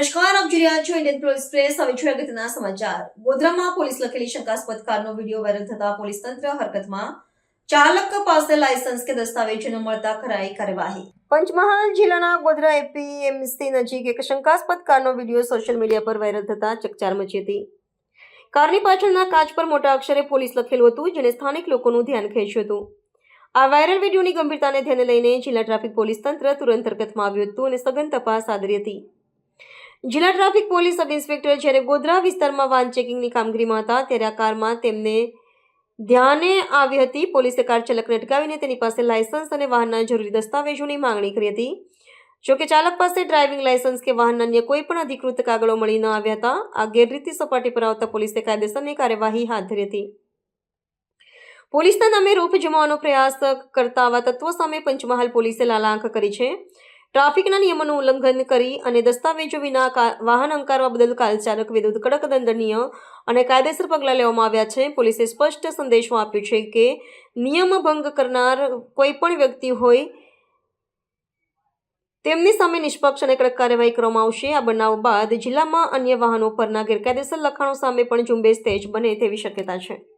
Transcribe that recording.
નમસ્કાર, આપ જોઈ રહ્યા છો ઇન્ડિયન પ્રો એક્સપ્રેસ. હવે જોઈએ અગત્યના સમાચાર. ગોધરામાં પોલીસ લખેલી શંકાસ્પદ કારનો વીડિયો વાયરલ થતા પોલીસ તંત્ર હરકતમાં ચાલક પાસે લાયસન્સ કે દસ્તાવેજ ન મળતા કરાઈ કાર્યવાહી. પંચમહાલ જિલ્લાના ગોધરા એપીએમસી નજીક એક શંકાસ્પદ કારનો વીડિયો સોશિયલ મીડિયા પર વાયરલ થતા ચકચાર મચી હતી. કારની પાછળના કાચ પર મોટા અક્ષરે પોલીસ લખેલું હતું જેને સ્થાનિક લોકોનું ધ્યાન ખેંચ્યું હતું. આ વાયરલ વિડીયોની ગંભીરતાને ધ્યાને લઈને જિલ્લા ટ્રાફિક પોલીસ તંત્ર તુરંત હરકતમાં આવ્યું હતું અને સઘન તપાસ આદરી હતી. જિલ્લા ટ્રાફિક પોલીસ સબ ઇન્સ્પેક્ટર જ્યારે ગોધરા વિસ્તારમાં વાહન ચેકિંગની કામગીરીમાં હતા, ત્યારે આ કારમાં તેમને ધ્યાને આવી હતી. પોલીસે કાર ચાલકને અટકાવીને તેની પાસે લાયસન્સ અને વાહનના જરૂરી દસ્તાવેજોની માંગણી કરી હતી. જોકે ચાલક પાસે ડ્રાઇવિંગ લાયસન્સ કે વાહનના અન્ય કોઈ પણ અધિકૃત કાગળો મળી ન આવ્યા હતા, આ ગેરરીતિ સપાટી પર આવતા પોલીસે કાયદેસરની કાર્યવાહી હાથ ધરી હતી. પોલીસના નામે રૂપ જમાવાનો પ્રયાસ કરતા આવા તત્વો સામે પંચમહાલ પોલીસે લાલાંક કરી છે. ટ્રાફિકના નિયમોનું ઉલ્લંઘન કરી અને દસ્તાવેજો વિના વાહન અંકારવા બદલ કાર ચાલક વિરુદ્ધ કડક દંડનીય અને કાયદેસર પગલાં લેવામાં આવ્યા છે. પોલીસે સ્પષ્ટ સંદેશો આપ્યો છે કે નિયમ ભંગ કરનાર કોઈ પણ વ્યક્તિ હોય તેમની સામે નિષ્પક્ષ અને કડક કાર્યવાહી કરવામાં આવશે. આ બનાવ બાદ જિલ્લામાં અન્ય વાહનો પરના ગેરકાયદેસર લખાણો સામે પણ ઝુંબેશ તેજ બને તેવી શક્યતા છે.